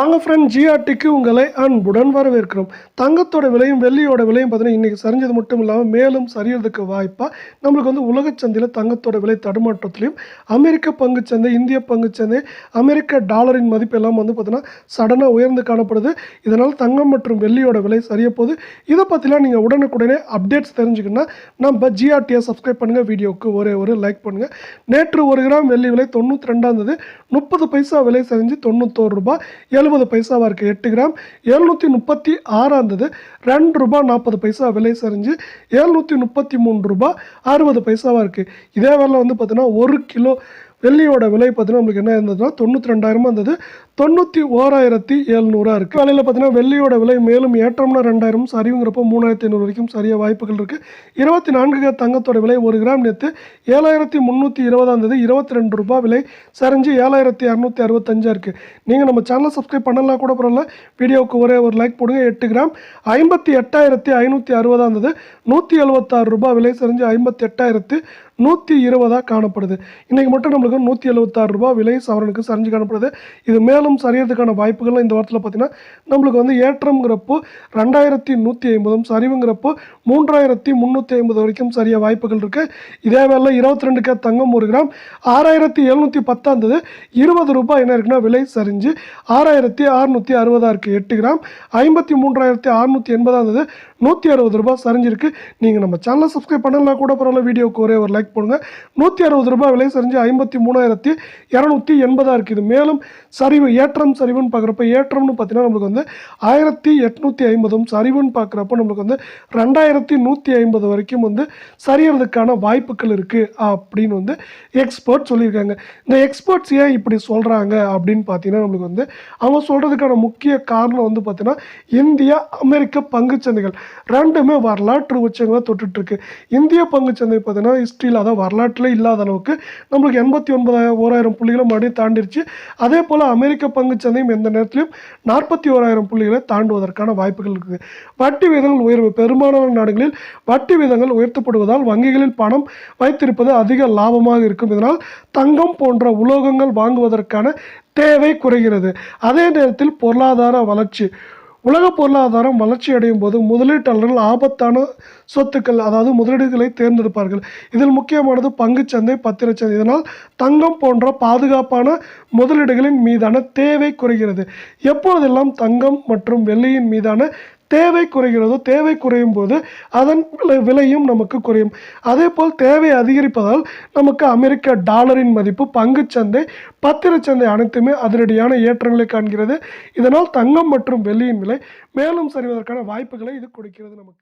வாங்க ஃப்ரெண்ட் ஜிஆர்டிக்கு உங்களை அன்புடன் வரவேற்கிறோம். தங்கத்தோட விலையும் வெள்ளியோட விலையும் பார்த்தீங்கன்னா இன்றைக்கி சரிஞ்சது மட்டும் இல்லாமல் மேலும் சரியறதுக்கு வாய்ப்பாக நம்மளுக்கு வந்து உலக சந்தையில் தங்கத்தோட விலை தடுமாற்றத்துலையும் அமெரிக்க பங்குச்சந்தை இந்திய பங்குச்சந்தை அமெரிக்க டாலரின் மதிப்பு எல்லாம் வந்து பார்த்தீங்கன்னா சடனாக உயர்ந்து காணப்படுது. இதனால் தங்கம் மற்றும் வெள்ளியோட விலை சரிய போகுது. இதை பற்றிலாம் நீங்கள் உடனுக்குடனே அப்டேட்ஸ் தெரிஞ்சுக்கணும்னா நம்ம ஜிஆர்டியை சப்ஸ்கிரைப் பண்ணுங்கள் வீடியோவுக்கு ஒரே ஒரு லைக் பண்ணுங்கள் நேற்று ஒரு கிராம் வெள்ளி விலை தொண்ணூற்றி ரெண்டாம் தேதி முப்பது பைசா விலை சரிஞ்சு தொண்ணூத்தோரு ரூபாய். எழுபது பைசாவாக இருக்குது எட்டு கிராம் எழுநூற்றி முப்பத்தி ஆறாந்தது ரெண்டு ரூபா நாற்பது பைசா விலை சரிஞ்சு எழுநூற்றி முப்பத்தி மூணு ரூபாய் அறுபது பைசாவாக இருக்குது இதே வேலை வந்து பார்த்தீங்கன்னா ஒரு கிலோ வெள்ளியோட விலை பார்த்தீங்கன்னா நம்மளுக்கு என்ன இருந்ததுன்னா தொண்ணூற்றி ரெண்டாயிரமா இருந்தது. தொண்ணூற்றி ஓராயிரத்தி எழுநூறாக இருக்குது வேலையில் பார்த்தீங்கன்னா வெள்ளியோட விலை மேலும் ஏற்றம்னா ரெண்டாயிரம். சரிவுங்கிறப்போ மூணாயிரத்தி ஐநூறு வரைக்கும் சரியாக வாய்ப்புகள் இருக்குது இருபத்தி நான்கு கிராம் தங்கத்தோட விலை ஒரு கிராம் நேற்று ஏழாயிரத்தி முந்நூற்றி இருபதாம் தேதி இருபத்தி ரெண்டு ரூபாய் விலை சரிஞ்சு ஏழாயிரத்தி இரநூத்தி அறுபத்தஞ்சாக இருக்குது நீங்கள் நம்ம சேனலை சப்ஸ்கிரைப் பண்ணலாம் கூட பரவாயில்ல. வீடியோவுக்கு ஒரே ஒரு லைக் போடுங்க. எட்டு கிராம் ஐம்பத்தி எட்டாயிரத்தி ஐநூற்றி அறுபதாம் தேதி நூற்றி எழுபத்தாறு ரூபாய் விலை சரிஞ்சு ஐம்பத்தி எட்டாயிரத்து நூற்றி இருபதாக காணப்படுது. இன்றைக்கி மட்டும் நம்மளுக்கு நூற்றி எழுபத்தாறு ரூபா விலை சவரனுக்கு சரிஞ்சு காணப்படுது. இது மேலும் சரியறதுக்கான வாய்ப்புகள்லாம் இந்த வாரத்தில் பார்த்தீங்கன்னா நம்மளுக்கு வந்து ஏற்றம்ங்கிறப்போ ரெண்டாயிரத்தி நூற்றி ஐம்பதும் சரிவுங்கிறப்போ மூன்றாயிரத்தி முந்நூற்றி ஐம்பது வரைக்கும் சரியாக வாய்ப்புகள் இருக்குது இதே வேலை இருபத்தி ரெண்டு கே தங்கம் ஒரு கிராம். ஆறாயிரத்தி எழுநூற்றி பத்தாந்தது இருபது ரூபாய் என்ன இருக்குன்னா விலை சரிஞ்சு ஆறாயிரத்தி அறுநூற்றி அறுபதாக இருக்குது எட்டு கிராம். ஐம்பத்தி மூன்றாயிரத்தி அறுநூற்றி எண்பதாந்தது நூற்றி அறுபது ரூபாய் சரிஞ்சிருக்கு. நீங்கள் நம்ம சேனலை சப்ஸ்கிரைப் பண்ணலாம் கூட பரவாயில்ல வீடியோவுக்கு ஒரே ஒரு லைக் பண்ணுங்கள் நூற்றி அறுபது ரூபாய் விலை செஞ்சு ஐம்பத்தி மூணாயிரத்தி இரநூத்தி எண்பதாக இருக்குது மேலும் சரிவு ஏற்றம் சரிவுன்னு பார்க்குறப்ப ஏற்றம்னு பார்த்தீங்கன்னா நம்மளுக்கு வந்து ஆயிரத்தி எட்நூற்றி ஐம்பதும் சரிவுன்னு பார்க்குறப்ப நம்மளுக்கு வந்து ரெண்டாயிரத்தி நூற்றி ஐம்பது வரைக்கும் வந்து சரியறதுக்கான வாய்ப்புகள் இருக்குது அப்படின்னு வந்து எக்ஸ்பர்ட் சொல்லியிருக்காங்க. இந்த எக்ஸ்பர்ட்ஸ் ஏன் இப்படி சொல்கிறாங்க அப்படின்னு பார்த்தீங்கன்னா நம்மளுக்கு வந்து அவங்க சொல்கிறதுக்கான முக்கிய காரணம் வந்து பார்த்தீங்கன்னா இந்தியா அமெரிக்க பங்குச்சந்தைகள் ரெண்டுமே வரலாற்று உச்சங்களை தொட்டுட்ருக்கு இந்திய பங்குச்சந்தை பார்த்தீங்கன்னா ஹிஸ்ட்ரியில் அதாவது வரலாற்றில் இல்லாத அளவுக்கு நம்மளுக்கு எண்பத்தி ஒன்பதாயிரம் ஓராயிரம் புள்ளிகளை மறுபடியும் தாண்டிருச்சு. அதே போல் அமெரிக்க பங்குச்சந்தையும் எந்த நேரத்திலையும் நாற்பத்தி ஓராயிரம் புள்ளிகளை தாண்டுவதற்கான வாய்ப்புகள் இருக்குது. வட்டி விகிதங்கள் உயர்வு. பெரும்பாலான நாடுகளில் வட்டி விகிதங்கள் உயர்த்தப்படுவதால் வங்கிகளில் பணம் வைத்திருப்பது அதிக லாபமாக இருக்கும். இதனால் தங்கம் போன்ற உலோகங்கள் வாங்குவதற்கான தேவை குறைகிறது. அதே நேரத்தில் பொருளாதார வளர்ச்சி. உலக பொருளாதாரம் வளர்ச்சி அடையும் போது முதலீட்டாளர்கள் ஆபத்தான சொத்துக்கள் அதாவது முதலீடுகளை தேர்ந்தெடுப்பார்கள். இதில் முக்கியமானது பங்குச்சந்தை பத்திரச்சந்தை இதனால் தங்கம் போன்ற பாதுகாப்பான முதலீடுகளின் மீதான தேவை குறைகிறது. எப்பொழுதெல்லாம் தங்கம் மற்றும் வெள்ளியின் மீதான தேவை குறைகிறதோ தேவை குறையும் போது அதன் விலையும் நமக்கு குறையும். அதே போல் தேவை அதிகரிப்பதால் நமக்கு அமெரிக்க டாலரின் மதிப்பு பங்குச்சந்தை பத்திரச்சந்தை அனைத்துமே அதிரடியான ஏற்றங்களை காண்கிறது. இதனால் தங்கம் மற்றும் வெள்ளியின் விலை மேலும் சரிவதற்கான வாய்ப்புகளை இது கொடுக்கிறது நமக்கு.